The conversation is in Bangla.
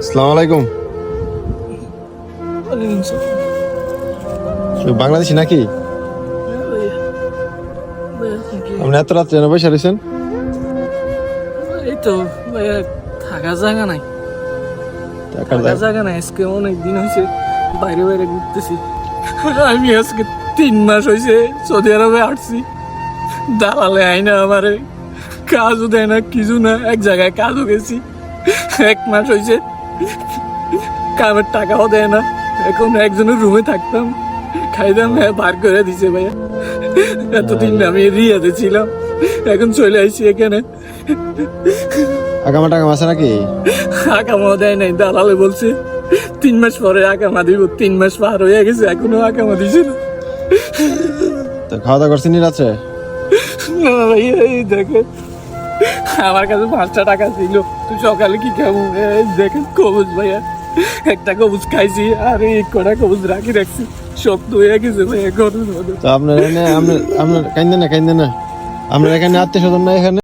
আসসালামু আলাইকুম। বাংলাদেশি নাকি? আপনি এত রাত্রে এনে বসে রয়েছেন? এই তো থাকার জায়গা নাই। থাকার জায়গা? নাই আজকে অনেক দিন হয়েছে বাইরে বাইরে ঘুরতেছি। আমি আজকে তিন মাস হয়েছে সৌদি আরবে আসছি। দালালে আইনা আমারে কাজও দেয় না কিছু না এক জায়গায় কাজও গেছি। এক মাস হয়েছে কামের টাকাও দেয় না। এখন একজনের রুমে থাকতাম। খাইতাম হ্যাঁ বার করে দিছে ভাইয়া। এতদিন আমি রিয়াতে ছিলাম। এখন চলে আসছি এখানে। আগামা টাকা আছে নাকি? আকামা দেয় নাই দালালে বলছে। তিন মাস পরে আকামা দিব তিন মাস পার হয়ে গেছে এখনও আকামা দিছে না। তো খাওয়া দাওয়া করছেন রাত্রে? না ভাই এই দেখে আমার কাছে পাঁচটা টাকা ছিল। তুই সকালে কি খাব? দেখেন, কবুজ ভাইয়া। একটা কবুজ খাইছি আর এই কটা কবুজ রাখি রাখছি। শক্ত হয়ে গেছে ভাইয়া গরম আপনার আপনার কাইন্দেন না কাইন্দেন না। আমরা এখানে আত্মীয় স্বজন না এখানে?